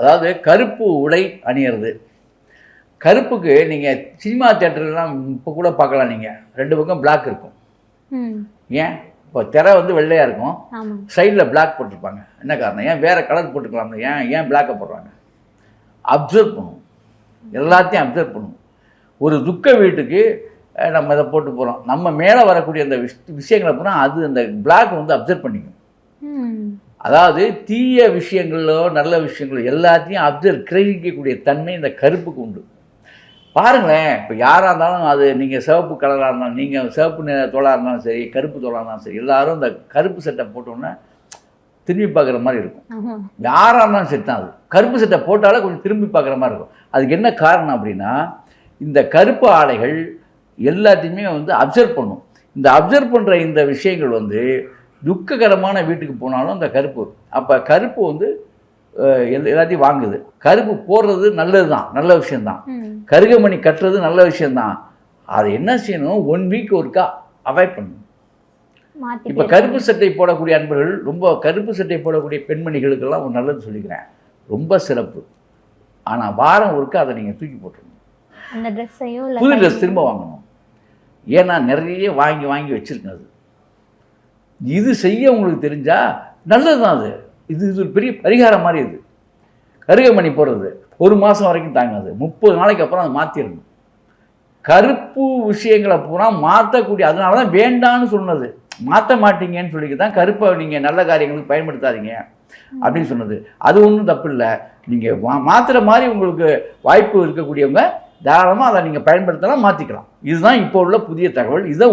அதாவது கருப்பு உடை அணியிறது. கருப்புக்கு நீங்கள் சினிமா தேட்டர்லாம் இப்போ கூட பார்க்கலாம் நீங்கள் ரெண்டு பக்கம் பிளாக் இருக்கும். ஏன்? இப்போ திரை வந்து வெள்ளையாக இருக்கும். சைடில் பிளாக் போட்டிருப்பாங்க. என்ன காரணம்? ஏன் வேறு கலர் போட்டுக்கலாம்ல ஏன் ஏன் பிளாக்கை போடுறாங்க? அப்சர்வ் பண்ணும் எல்லாத்தையும் அப்சர்வ் பண்ணும் ஒரு துக்க வீட்டுக்கு நம்ம இதை போட்டு போகிறோம் நம்ம மேலே வரக்கூடிய அந்த விஷ் விஷயங்களை பூரா அது அந்த பிளாக் வந்து அப்சர்வ் பண்ணிக்கும். அதாவது தீய விஷயங்களோ நல்ல விஷயங்களோ எல்லாத்தையும் அப்சர்வ் கிரகிக்கக்கூடிய தன்மை இந்த கருப்புக்கு உண்டு. பாருங்களேன் இப்போ யாராக இருந்தாலும் அது நீங்கள் சிவப்பு கலராக இருந்தாலும் நீங்கள் சிவப்பு நிற தோளாக இருந்தாலும் சரி கருப்பு தோளாக இருந்தாலும் சரி எல்லாரும் இந்த கருப்பு சட்டை போட்டோன்னே திரும்பி பார்க்குற மாதிரி இருக்கும். யாராக இருந்தாலும் சரி தான் அது. கருப்பு சட்டை போட்டாலே கொஞ்சம் திரும்பி பார்க்குற மாதிரி இருக்கும். அதுக்கு என்ன காரணம் அப்படின்னா இந்த கருப்பு ஆடைகள் எல்லாத்தையுமே வந்து அப்சர்வ் பண்ணும். இந்த அப்சர்வ் பண்ணுற இந்த விஷயங்கள் வந்து துக்ககரமான வீட்டுக்கு போனாலும் அந்த கருப்பு அப்போ கருப்பு வந்து எல்லாத்தையும் வாங்குது. கருப்பு போடுறது நல்லது தான் நல்ல விஷயம்தான். ம். கருகமணி கட்டுறது நல்ல விஷயம்தான். அதை என்ன செய்யணும்? ஒன் வீக் ஒருக்கா அவாய்ட் பண்ணணும். இப்போ கருப்பு சட்டை போடக்கூடிய அன்பர்கள் ரொம்ப கருப்பு சட்டை போடக்கூடிய பெண்மணிகளுக்கெல்லாம் ஒரு நல்லது சொல்லிக்கிறேன். ரொம்ப சிறப்பு. ஆனால் வாரம் ஒருக்கா அதை நீங்கள் தூக்கி போட்டுருணும் புது ட்ரெஸ் திரும்ப வாங்கணும். ஏன்னா நிறைய வாங்கி வாங்கி வச்சிருக்கேன் அது. இது செய்ய உங்களுக்கு தெரிஞ்சால் நல்லது தான் அது. இது இது ஒரு பெரிய பரிகாரம் மாதிரி இது கருகமணி போடுறது. ஒரு மாதம் வரைக்கும் தாங்காது. முப்பது நாளைக்கு அப்புறம் அதை மாற்றிடணும் கருப்பு விஷயங்களை பூரா மாற்றக்கூடிய அதனால தான் வேண்டான்னு சொன்னது. மாற்ற மாட்டீங்கன்னு சொல்லி தான் கருப்பை நீங்கள் நல்ல காரியங்களுக்கு பயன்படுத்தாதீங்க அப்படின்னு சொன்னது. அது ஒன்றும் தப்பு இல்லை நீங்கள் மா மாற்றுற மாதிரி உங்களுக்கு வாய்ப்பு இருக்கக்கூடியவங்க தாராளமாக அதை நீங்கள் பயன்படுத்தலாம் மாற்றிக்கலாம் இதுதான் இப்போ உள்ள புதிய தகவல். இதை